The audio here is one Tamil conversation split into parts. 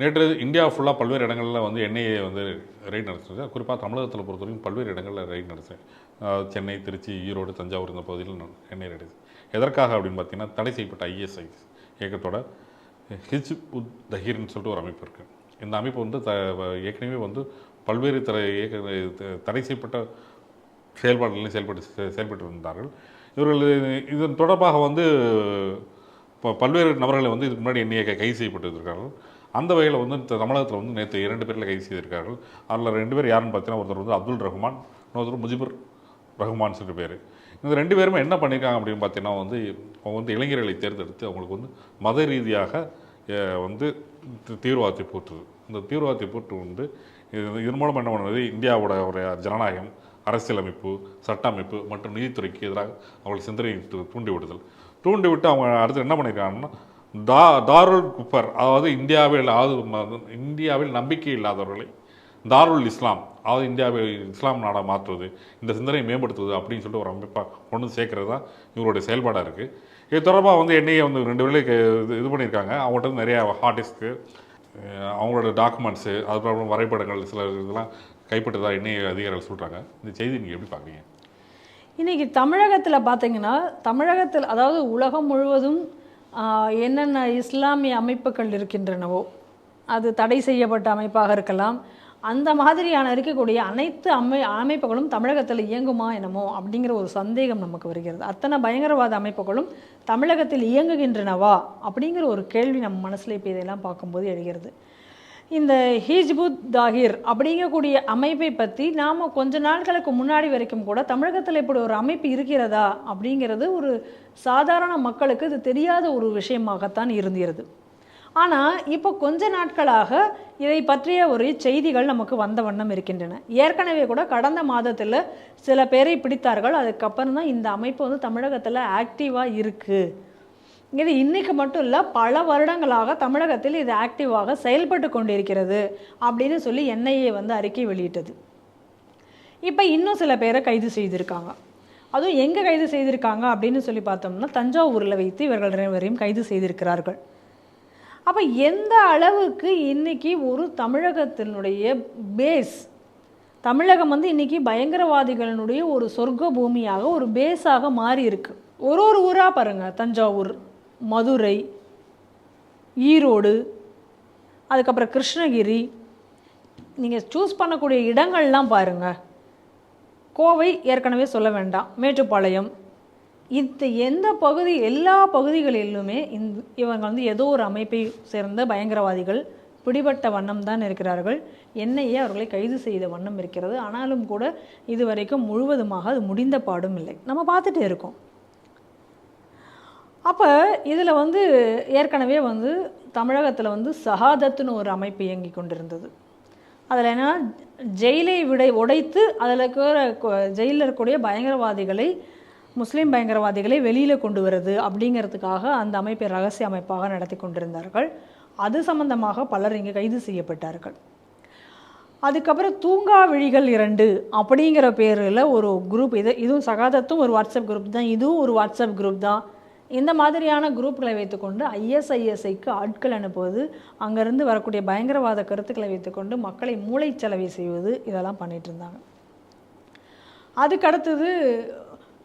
நேற்று இந்தியா ஃபுல்லாக பல்வேறு இடங்களில் வந்து என்ஐஏ வந்து ரைட் நடத்துச்சு. குறிப்பாக தமிழகத்தில் பொறுத்த வரைக்கும் பல்வேறு இடங்களில் ரைட் நடத்துச்சு சென்னை திருச்சி ஈரோடு தஞ்சாவூர் இந்த பகுதியில் எண்ணெய் ரைடு எதற்காக அப்படின்னு பார்த்தீங்கன்னா தடை செய்யப்பட்ட ஐஎஸ்ஐ இயக்கத்தோட ஹிஜ் உத் தஹீர்னு சொல்லிட்டு ஒரு அமைப்பு இருக்குது இந்த அமைப்பு வந்து த ஏற்கனவே வந்து பல்வேறு தர இயக்க தடை செய்யப்பட்ட செயல்பாடுகளில் செயல்பட்டு செ- செயல்பட்டு இருந்தார்கள் இவர்கள் இதன் தொடர்பாக வந்து இப்போ பல்வேறு நபர்களை வந்து இதுக்கு முன்னாடி எண்ணிய கைது செய்யப்பட்டிருக்கிறார்கள். அந்த வகையில் வந்து இந்த தமிழகத்தில் வந்து நேற்று இரண்டு பேரில் கைது செய்திருக்கார்கள் அதில் ரெண்டு பேர் யாருன்னு பார்த்தீங்கன்னா ஒருத்தர் வந்து அப்துல் ரஹ்மான் இன்னொருத்தர் முஜிபுர் ரஹ்மான் சொல்லி பேர். இந்த ரெண்டு பேருமே என்ன பண்ணியிருக்காங்க அப்படின்னு பார்த்தீங்கன்னா வந்து அவங்க வந்து இளைஞர்களை தேர்ந்தெடுத்து அவங்களுக்கு வந்து மத ரீதியாக வந்து தீவிரவாதத்தை போற்றுது. இந்த தீவிரவாதத்தை போட்டு வந்து இது இதன் மூலம் என்ன பண்ணுறது இந்தியாவோட ஒரு ஜனநாயகம் அரசியலமைப்பு சட்ட அமைப்பு மற்றும் நீதித்துறைக்கு எதிராக அவர்கள் சிந்தனை தூண்டிவிடுதல். தூண்டிவிட்டு அவங்க அடுத்து என்ன பண்ணியிருக்காங்கன்னா தா தாருல் குப்பர் அதாவது இந்தியாவில் அதாவது இந்தியாவில் நம்பிக்கை இல்லாதவர்களை தாருல் இஸ்லாம் அதாவது இந்தியாவை இஸ்லாம் நாடாக மாற்றுவது இந்த சிந்தனையை மேம்படுத்துவது அப்படின்னு சொல்லிட்டு ஒரு அமைப்பாக கொண்டு சேர்க்கறது தான் இவருடைய செயல்பாடாக இருக்குது இது தொடர்பாக வந்து என்னையை வந்து ரெண்டு வேலை இது இது பண்ணியிருக்காங்க. அவங்கள்ட்ட வந்து நிறையா ஹார்ட் டிஸ்க்கு அவங்களோட டாக்குமெண்ட்ஸு அதுக்கப்புறம் வரைபடங்கள் சில இதெல்லாம் கைப்பற்றதா எண்ணெய் அதிகாரிகள் சொல்கிறாங்க இந்த செய்தி நீங்கள் எப்படி பார்க்குறீங்க? இன்னைக்கு தமிழகத்தில் பார்த்தீங்கன்னா தமிழகத்தில் அதாவது உலகம் முழுவதும் என்னென்ன இஸ்லாமிய அமைப்புகள் இருக்கின்றனவோ அது தடை செய்யப்பட்ட அமைப்பாக இருக்கலாம். அந்த மாதிரியான இருக்கக்கூடிய அனைத்து அமை அமைப்புகளும் தமிழகத்தில் இயங்குமா என்னமோ அப்படிங்கிற ஒரு சந்தேகம் நமக்கு வருகிறது. அத்தனை பயங்கரவாத அமைப்புகளும் தமிழகத்தில் இயங்குகின்றனவா அப்படிங்கிற ஒரு கேள்வி நம்ம மனசில் இப்போ இதெல்லாம் பார்க்கும்போது எழுகிறது. இந்த ஹிஜ்புத் தாகிர் அப்படிங்கக்கூடிய அமைப்பை பற்றி நாம் கொஞ்ச நாட்களுக்கு முன்னாடி வரைக்கும் கூட தமிழகத்தில் இப்படி ஒரு அமைப்பு இருக்கிறதா அப்படிங்கிறது ஒரு சாதாரண மக்களுக்கு இது தெரியாத ஒரு விஷயமாகத்தான் இருந்திருது. ஆனால் இப்போ கொஞ்ச நாட்களாக இதை பற்றிய ஒரு செய்திகள் நமக்கு வந்த வண்ணம் இருக்கின்றன. ஏற்கனவே கூட கடந்த மாதத்தில் சில பேரை பிடித்தார்கள். அதுக்கப்புறம் தான் இந்த அமைப்பு வந்து தமிழகத்தில் ஆக்டிவாக இருக்குது இது இன்றைக்கு மட்டும் இல்லை பல வருடங்களாக தமிழகத்தில் இது ஆக்டிவாக செயல்பட்டு கொண்டிருக்கிறது அப்படின்னு சொல்லி என்ஐஏ வந்து அறிக்கை வெளியிட்டது. இப்போ இன்னும் சில பேரை கைது செய்திருக்காங்க. அதுவும் எங்கே கைது செய்திருக்காங்க அப்படின்னு சொல்லி பார்த்தோம்னா தஞ்சாவூரில் வைத்து இவர்கள் இருவரையும் கைது செய்திருக்கிறார்கள். அப்போ எந்த அளவுக்கு இன்றைக்கி ஒரு தமிழகத்தினுடைய பேஸ் தமிழகம் வந்து இன்னைக்கு பயங்கரவாதிகளினுடைய ஒரு சொர்க்க பூமியாக ஒரு பேஸாக மாறி இருக்குது ஒரு ஒரு ஊராக பாருங்கள் தஞ்சாவூர். மதுரை ஈரோடு அதுக்கப்புறம் கிருஷ்ணகிரி. நீங்கள் சூஸ் பண்ணக்கூடிய இடங்கள்லாம் பாருங்கள் கோவை ஏற்கனவே சொல்ல வேண்டாம். மேட்டுப்பாளையம். இந்த எந்த பகுதி எல்லா பகுதிகளிலுமே இந்த இவங்க வந்து ஏதோ ஒரு அமைப்பை சேர்ந்த பயங்கரவாதிகள் பிடிபட்ட வண்ணம் தான் இருக்கிறார்கள். என்னையே அவர்களை கைது செய்த வண்ணம் இருக்கிறது. ஆனாலும் கூட இதுவரைக்கும் முழுவதுமாக அது முடிந்த பாடும் இல்லை. நம்ம பார்த்துட்டே இருக்கோம். அப்போ இதில் வந்து ஏற்கனவே வந்து தமிழகத்தில் வந்து சகாதத்துன்னு ஒரு அமைப்பு இயங்கி கொண்டிருந்தது. அதில் என்ன ஜெயிலை விடை உடைத்து அதில் இருக்கிற ஜெயிலில் இருக்கக்கூடிய பயங்கரவாதிகளை முஸ்லீம் பயங்கரவாதிகளை வெளியில் கொண்டு வருது அப்படிங்கிறதுக்காக அந்த அமைப்பை ரகசிய அமைப்பாக நடத்தி கொண்டிருந்தார்கள். அது சம்பந்தமாக பலர் இங்கே கைது செய்யப்பட்டார்கள். அதுக்கப்புறம் தூங்கா விழிகள் இரண்டு அப்படிங்கிற பேரில் ஒரு குரூப் இது இதுவும் சகாதத்தும் ஒரு வாட்ஸ்அப் குரூப் தான் இதுவும் ஒரு வாட்ஸ்அப் குரூப் தான். இந்த மாதிரியான குரூப்களை வைத்துக்கொண்டு ஐஎஸ்ஐஎஸ்ஐக்கு ஆட்கள் அனுப்புவது அங்கேருந்து வரக்கூடிய பயங்கரவாத கருத்துக்களை வைத்துக்கொண்டு மக்களை மூளைச்சலவை செய்வது இதெல்லாம் பண்ணிட்டு இருந்தாங்க அதுக்கடுத்தது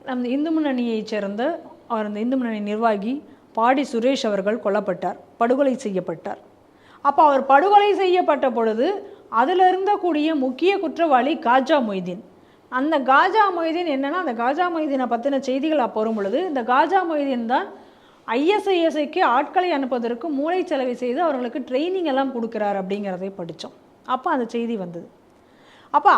நம் இந்து முன்னணியைச் சேர்ந்த அவர் அந்த இந்து முன்னணி நிர்வாகி பாடி சுரேஷ் அவர்கள் கொல்லப்பட்டார் படுகொலை செய்யப்பட்டார். அப்போ அவர் படுகொலை செய்யப்பட்ட பொழுது அதில் இருந்தக்கூடிய முக்கிய குற்றவாளி காஜா மொய்தீன். அந்த காஜா மொய்தீன் என்னென்னா அந்த காஜா மொய்தீனை பற்றின செய்திகள் அப்போ பொழுது இந்த காஜா மொய்தீன் தான் ஐஎஸ்ஐஎஸ்ஐக்கு ஆட்களை அனுப்புவதற்கு மூளைச்சலவை செய்து அவர்களுக்கு ட்ரைனிங் எல்லாம் கொடுக்குறார் அப்படிங்கிறதை படித்தோம். அப்போ அந்த செய்தி வந்தது. அப்போ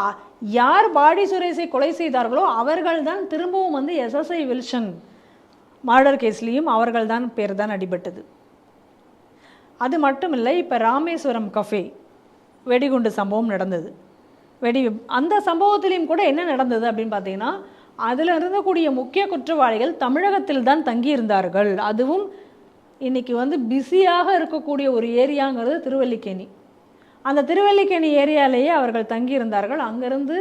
யார் பாடி சுரேஷை கொலை செய்தார்களோ அவர்கள் தான் திரும்பவும் வந்து எஸ்எஸ்ஐ வில்சன் மர்டர் கேஸ்லேயும் அவர்கள்தான் பேர் தான் அடிபட்டது. அது மட்டும் இல்லை இப்போ ராமேஸ்வரம் கஃபே வெடிகுண்டு சம்பவம் நடந்தது. வெடி அந்த சம்பவத்திலையும் கூட என்ன நடந்தது அப்படின்னு பார்த்தீங்கன்னா அதில் இருந்தக்கூடிய முக்கிய குற்றவாளிகள் தமிழகத்தில் தான் தங்கியிருந்தார்கள். அதுவும் இன்றைக்கி வந்து பிஸியாக இருக்கக்கூடிய ஒரு ஏரியாங்கிறது திருவல்லிக்கேணி. அந்த திருவல்லிக்கேணி ஏரியாலேயே அவர்கள் தங்கியிருந்தார்கள். அங்கேருந்து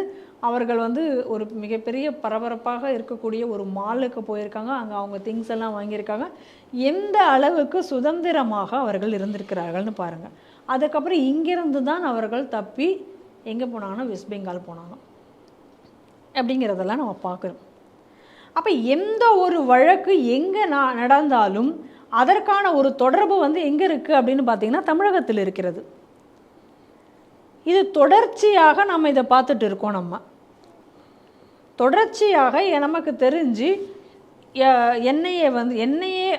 அவர்கள் வந்து ஒரு மிகப்பெரிய பரபரப்பாக இருக்கக்கூடிய ஒரு மாலுக்கு போயிருக்காங்க. அங்கே அவங்க திங்ஸ் எல்லாம் வாங்கியிருக்காங்க. எந்த அளவுக்கு சுதந்திரமாக அவர்கள் இருந்திருக்கிறார்கள்னு பாருங்கள் அதுக்கப்புறம் இங்கிருந்து தான் அவர்கள் தப்பி எங்கே போனாங்கன்னா வெஸ்ட் பெங்கால் போனாங்க. அப்படிங்கிறதெல்லாம் நம்ம பார்க்குறோம். அப்போ எந்த ஒரு வழக்கு எங்கே நான் நடந்தாலும் அதற்கான ஒரு தொடர்பு வந்து எங்கே இருக்குது அப்படின்னு பார்த்தீங்கன்னா தமிழகத்தில் இருக்கிறது. இது தொடர்ச்சியாக நம்ம இதை பார்த்துட்டு இருக்கோம் நம்ம. தொடர்ச்சியாக நமக்கு தெரிஞ்சு என்ஐஏ வந்து என்ஐஏ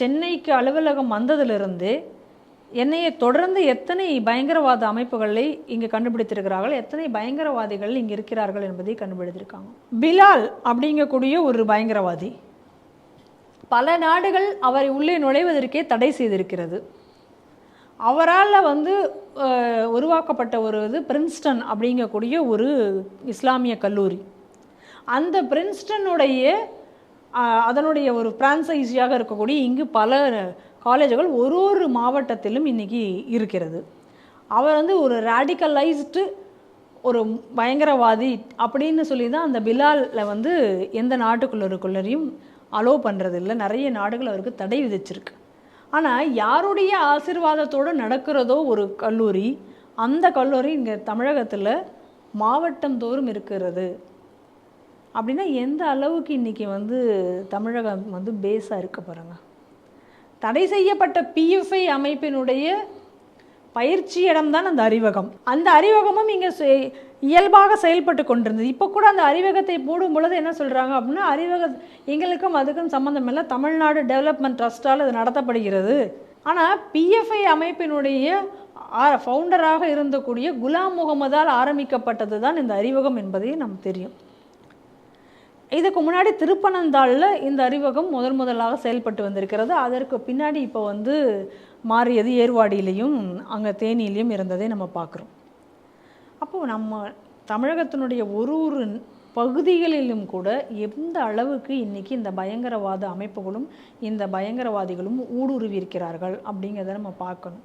சென்னைக்கு அலுவலகம் வந்ததிலிருந்து என்னையை தொடர்ந்து எத்தனை பயங்கரவாத அமைப்புகளை இங்கே கண்டுபிடித்திருக்கிறார்கள் எத்தனை பயங்கரவாதிகள் இங்கே இருக்கிறார்கள் என்பதை கண்டுபிடித்திருக்காங்க. பிலால் அப்படிங்கக்கூடிய ஒரு பயங்கரவாதி. பல நாடுகள் அவரை உள்ளே நுழைவதற்கே தடை செய்திருக்கிறது. அவரால் வந்து உருவாக்கப்பட்ட ஒரு இது பிரின்ஸ்டன் அப்படிங்கக்கூடிய ஒரு இஸ்லாமிய கல்லூரி. அந்த பிரின்ஸ்டனுடைய அதனுடைய ஒரு பிரான்சைஸியாக இருக்கக்கூடிய இங்கு பல காலேஜுகள் ஒரு ஒரு மாவட்டத்திலும் இன்றைக்கி இருக்கிறது. அவர் வந்து ஒரு ரேடிக்கலைஸ்டு ஒரு பயங்கரவாதி அப்படின்னு சொல்லி தான் அந்த பிலாலில் வந்து எந்த நாட்டுக்குள்ளருக்குள்ளரையும் அலோவ் பண்ணுறதில்ல நிறைய நாடுகள் அவருக்கு தடை விதிச்சிருக்கு. ஆனால் யாருடைய ஆசீர்வாதத்தோடு நடக்கிறதோ ஒரு கல்லூரி அந்த கல்லூரி இங்கே தமிழகத்தில் மாவட்டம் தோறும் இருக்கிறது. அப்படின்னா எந்த அளவுக்கு இன்றைக்கி வந்து தமிழகம் வந்து பேஸாக இருக்க போகிறாங்க தடை செய்யப்பட்ட பிஎஃப்ஐ அமைப்பினுடைய பயிற்சி இடம்தான் அந்த அறிவகம். அந்த அறிவகமும் இங்கே இயல்பாக செயல்பட்டு கொண்டிருந்தது. இப்போ கூட அந்த அறிவகத்தை போடும் பொழுது என்ன சொல்கிறாங்க அப்படின்னா அறிவக எங்களுக்கும் அதுக்கும் சம்மந்தம் இல்லை. தமிழ்நாடு டெவலப்மெண்ட் ட்ரஸ்ட்டால் இது நடத்தப்படுகிறது. ஆனால் பிஎஃப்ஐ அமைப்பினுடைய ஃபவுண்டராக இருந்தக்கூடிய குலாம் முகமதால் ஆரம்பிக்கப்பட்டது தான் இந்த அறிவகம் என்பதே நமக்கு தெரியும். இதுக்கு முன்னாடி திருப்பனந்தாளில் இந்த அறிவகம் முதன் முதலாக செயல்பட்டு வந்திருக்கிறது. அதற்கு பின்னாடி இப்போ வந்து மாறியது ஏர்வாடியிலையும் அங்கே தேனியிலையும் இருந்ததை நம்ம பார்க்குறோம். அப்போது நம்ம தமிழகத்தினுடைய ஒரு ஒரு பகுதிகளிலும் கூட எந்த அளவுக்கு இன்றைக்கி இந்த பயங்கரவாத அமைப்புகளும் இந்த பயங்கரவாதிகளும் ஊடுருவி இருக்கிறார்கள் அப்படிங்கிறத நம்ம பார்க்கணும்.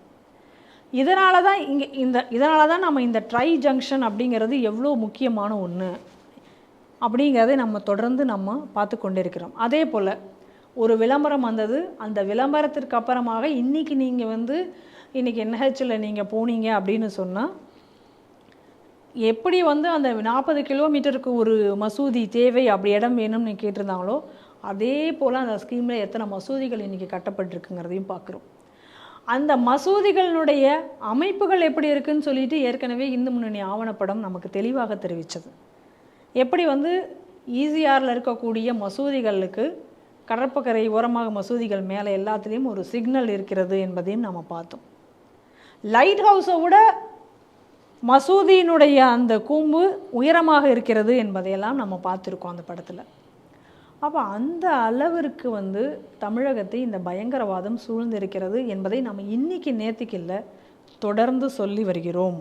இதனால தான் இங்கே இந்த இதனால தான் நம்ம இந்த ட்ரை ஜங்ஷன் அப்படிங்கிறது எவ்வளோ முக்கியமான ஒன்று அப்படிங்கிறதை நம்ம தொடர்ந்து நம்ம பார்த்து கொண்டிருக்கிறோம். அதே போல் ஒரு விளம்பரம் வந்தது. அந்த விளம்பரத்திற்கு அப்புறமாக இன்றைக்கி நீங்கள் வந்து இன்றைக்கி என்ஹெச்சில் நீங்கள் போனீங்க அப்படின்னு சொன்னால் எப்படி வந்து அந்த நாற்பது கிலோமீட்டருக்கு ஒரு மசூதி தேவை அப்படி இடம் வேணும்னு கேட்டிருந்தாங்களோ அதே போல் அந்த ஸ்கீமில் எத்தனை மசூதிகள் இன்றைக்கி கட்டப்பட்டிருக்குங்கிறதையும் பார்க்குறோம். அந்த மசூதிகளினுடைய அமைப்புகள் எப்படி இருக்குன்னு சொல்லிட்டு ஏற்கனவே இந்து முன்னணி ஆவணப்படம் நமக்கு தெளிவாக தெரிவித்தது எப்படி வந்து ஈசிஆரில் இருக்கக்கூடிய மசூதிகளுக்கு கடற்பக்கரை ஓரமாக மசூதிகள் மேலே எல்லாத்துலேயும் ஒரு சிக்னல் இருக்கிறது என்பதையும் நம்ம பார்த்தோம். லைட் ஹவுஸை விட மசூதியினுடைய அந்த கூம்பு உயரமாக இருக்கிறது என்பதையெல்லாம் நம்ம பார்த்துருக்கோம் அந்த படத்தில். அப்போ அந்த அளவிற்கு வந்து தமிழகத்தை இந்த பயங்கரவாதம் சூழ்ந்திருக்கிறது என்பதை நம்ம இன்னைக்கு நேற்றுக்கு இல்லை தொடர்ந்து சொல்லி வருகிறோம்.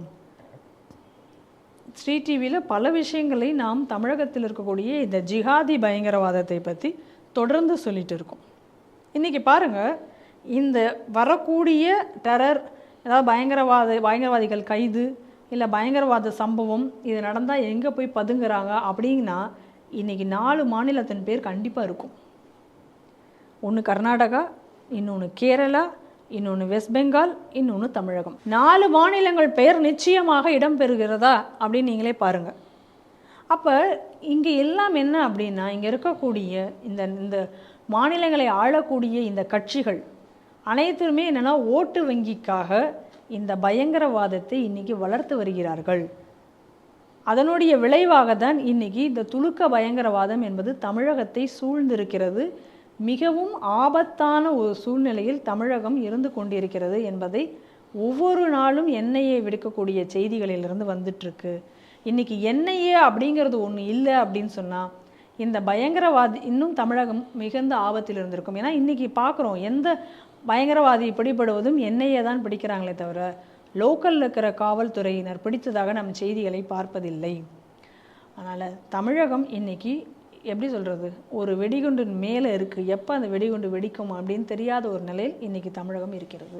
ஸ்ரீ டிவியில் பல விஷயங்களை நாம் தமிழகத்தில் இருக்கக்கூடிய இந்த ஜிஹாதி பயங்கரவாதத்தை பற்றி தொடர்ந்து சொல்லிட்டு இருக்கோம். இன்றைக்கி பாருங்கள் இந்த வரக்கூடிய டெரர் ஏதாவது பயங்கரவாத பயங்கரவாதிகள் கைது இல்லை பயங்கரவாத சம்பவம் இது நடந்தால் எங்கே போய் பதுங்குறாங்க அப்படின்னா இன்றைக்கி நாலு மாநிலத்தின் பேர் கண்டிப்பாக இருக்கும். ஒன்று கர்நாடகா இன்னொன்று கேரளா இன்னொன்று வெஸ்ட் பெங்கால் இன்னொன்று தமிழகம். நாலு மாநிலங்கள் பெயர் நிச்சயமாக இடம்பெறுகிறதா அப்படின்னு நீங்களே பாருங்கள் அப்போ இங்கே எல்லாம் என்ன அப்படின்னா இங்கே இருக்கக்கூடிய இந்த இந்த மாநிலங்களை ஆளக்கூடிய இந்த கட்சிகள் அனைத்துமே என்னென்னா ஓட்டு வங்கிக்காக இந்த பயங்கரவாதத்தை இன்றைக்கி வளர்த்து வருகிறார்கள். அதனுடைய விளைவாக தான் இன்னைக்கு இந்த துலுக்க பயங்கரவாதம் என்பது தமிழகத்தை சூழ்ந்திருக்கிறது மிகவும் ஆபத்தான ஒரு சூழ்நிலையில் தமிழகம் இருந்து கொண்டிருக்கிறது என்பதை ஒவ்வொரு நாளும் எண்ணெயை விடுக்கக்கூடிய செய்திகளிலிருந்து வந்துட்டுருக்கு. இன்றைக்கி எண்ணெயே அப்படிங்கிறது ஒன்று இல்லை அப்படின்னு சொன்னால் இந்த பயங்கரவாதி இன்னும் தமிழகம் மிகுந்த ஆபத்தில் இருந்திருக்கும். ஏன்னா இன்றைக்கி பார்க்குறோம் எந்த பயங்கரவாதி பிடிபடுவதும் எண்ணெயை தான் பிடிக்கிறாங்களே தவிர லோக்கலில் இருக்கிற காவல்துறையினர் பிடித்ததாக நம் செய்திகளை பார்ப்பதில்லை. அதனால் தமிழகம் இன்னைக்கு எப்படி சொல்கிறது ஒரு வெடிகுண்டின் மேலே இருக்குது எப்போ அந்த வெடிகுண்டு வெடிக்கும் அப்படின்னு தெரியாத ஒரு நிலையில் இன்றைக்கி தமிழகம் இருக்கிறது.